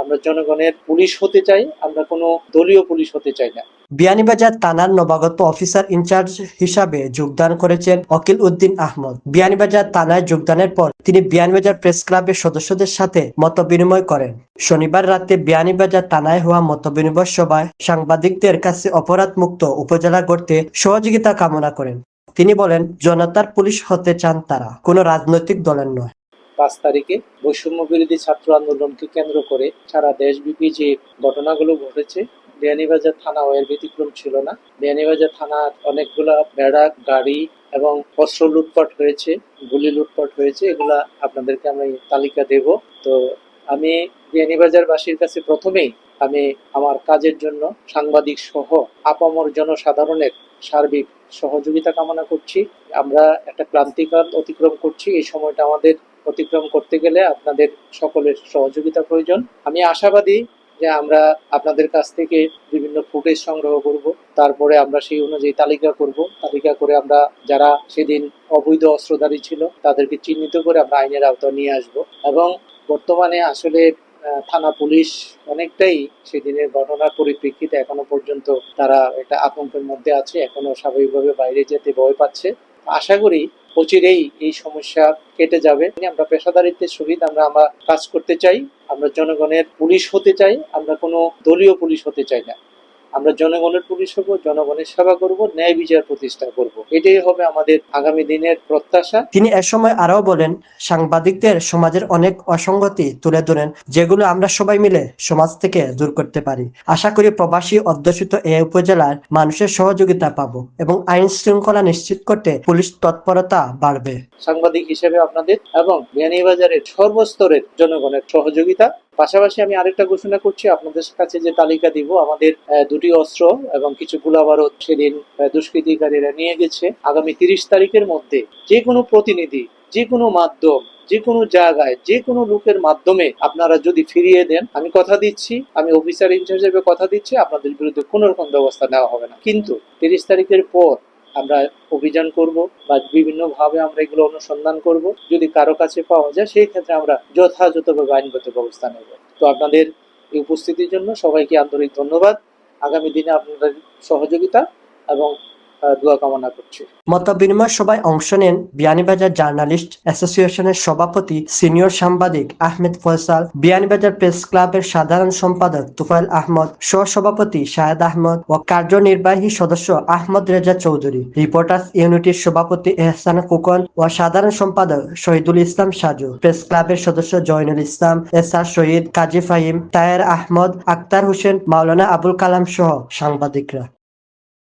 আমরা জনগণের পুলিশ হতে চাই, আমরা কোনো দলীয় পুলিশ হতে চাই না। বিয়ানীবাজার থানার নবাগত অফিসার ইনচার্জ হিসাবে যোগদান করেছেন অকিল উদ্দিন আহমদ। বিয়ানীবাজার থানায় যোগদানের পর তিনি বিয়ানীবাজার প্রেস ক্লাবের সদস্যদের সাথে মত বিনিময় করেন। শনিবার রাতে বিয়ানীবাজার থানায় হওয়া মতবিনিময় সভায় সাংবাদিকদের কাছে অপরাধ মুক্ত উপজেলা গড়তে সহযোগিতা কামনা করেন। তিনি বলেন, জনতার পুলিশ হতে চান তারা, কোনো রাজনৈতিক দলের নয়। পাঁচ তারিখে বৈষম্য বিরোধী ছাত্র আন্দোলনকে কেন্দ্র করে সারা দেশব্যাপী যে ঘটনাগুলো ঘটেছে, বিয়ানীবাজার থানা এর ব্যতিক্রম ছিল না। বিয়ানীবাজার থানার অনেকগুলা বেড়া গাড়ি এবং অস্ত্র লুটপাট হয়েছে, গুলি লুটপাট হয়েছে, এগুলা আপনাদেরকে আমি তালিকা দেব। তো আমি বিয়ানীবাজারবাসীর কাছে প্রথমেই আমি আমার কাজের জন্য সাংবাদিক সহ আপামর জনসাধারণের সার্বিক সহযোগিতা কামনা করছি। আমরা একটা ক্লান্তিকাল অতিক্রম করছি, এই সময়টা আমাদের অতিক্রম করতে গেলে আপনাদের সকলের সহযোগিতা প্রয়োজন। আমি আশাবাদী যে আমরা আপনাদের কাছ থেকে বিভিন্ন ফুটেজ সংগ্রহ করব, তারপরে আমরা সেই অনুযায়ী তালিকা করব। তালিকা করে আমরা যারা সেদিন অবৈধ অস্ত্রধারী ছিল, তাদেরকে চিহ্নিত করে আমরা আইনের আওতায় নিয়ে আসব। এবং বর্তমানে আসলে থানা পুলিশ অনেকটাই সেদিনের ঘটনার পরিপ্রেক্ষিতে এখনও পর্যন্ত তারা একটা আতঙ্কের মধ্যে আছে, এখনও স্বাভাবিকভাবে বাইরে যেতে ভয় পাচ্ছে। আশা করি অচিরেই এই সমস্যা কেটে যাবে। আমরা পেশাদারিত্বের সহিত আমরা আমরা কাজ করতে চাই। আমরা জনগণের পুলিশ হতে চাই। আমরা কোনো দলীয় পুলিশ হতে চাই না। আমরা জনগণের পুলিশ হব জনগণের সেবা করব ন্যায় বিচার প্রতিষ্ঠা করব। এটাই হবে আমাদের আগামী দিনের প্রত্যাশা। তিনি এ সময় আরও বলেন সাংবাদিকদের সমাজের অনেক অসঙ্গতি তুলে ধরেন যেগুলো আমরা সবাই মিলে সমাজ থেকে দূর করতে পারি। আশা করি প্রবাসী অধ্যুষিত এ উপজেলার মানুষের সহযোগিতা পাবো এবং আইন শৃঙ্খলা নিশ্চিত করতে পুলিশ তৎপরতা বাড়বে। সাংবাদিক হিসেবে আপনাদের এবং বিয়ানীবাজারের সর্বস্তরের জনগণের সহযোগিতা। পাশাপাশি আমি আরেকটা ঘোষণা করছি আপনাদের কাছে যে তালিকা দিব আমাদের দুটি অস্ত্র এবং কিছু গোলাবারুদ সেদিন দুষ্কৃতিকারীরা নিয়ে গেছে। আগামী তিরিশ তারিখের মধ্যে যে কোনো প্রতিনিধি, যে কোনো মাধ্যম, যে কোনো জায়গায়, যে কোনো লোকের মাধ্যমে আপনারা যদি ফিরিয়ে দেন, আমি কথা দিচ্ছি, আমি অফিসার ইনচার্জ হিসেবে কথা দিচ্ছি, আপনাদের বিরুদ্ধে কোনো রকম ব্যবস্থা নেওয়া হবে না। কিন্তু তিরিশ তারিখের পর আমরা অভিযান করব বা বিভিন্ন ভাবে আমরা এগুলো অনুসন্ধান করব। যদি কারও কাছে পাওয়া যায়, সেই ক্ষেত্রে আমরা যথাযথভাবে আইনগত ব্যবস্থা নেব। তো আপনাদের এই উপস্থিতির জন্য সবাইকে আন্তরিক ধন্যবাদ। আগামী দিনে আপনাদের সহযোগিতা এবং দোয়া কামনা করছি। মত বিনিময় সভায় অংশ নেন বিয়ানীবাজার জার্নালিস্ট অ্যাসোসিয়েশনের সভাপতি সিনিয়র সাংবাদিক আহমেদ ফয়সাল, বিয়ানীবাজার প্রেস ক্লাবের সাধারণ সম্পাদক তুফাইল আহমদ, সহসভাপতি শাহেদ আহমদ ও কার্যনির্বাহী সদস্য আহমদ রেজা চৌধুরী। রিপোর্টার্স ইউনিটির সভাপতি এহসান কুকন ও সাধারণ সম্পাদক শহীদুল ইসলাম সাজু। প্রেস ক্লাবের সদস্য জয়নুল ইসলাম এসআর শহীদ কাজী ফাহিম, তায়ের আহমদ, আক্তার হোসেন, মাওলানা আবুল কালাম সহ সাংবাদিকরা।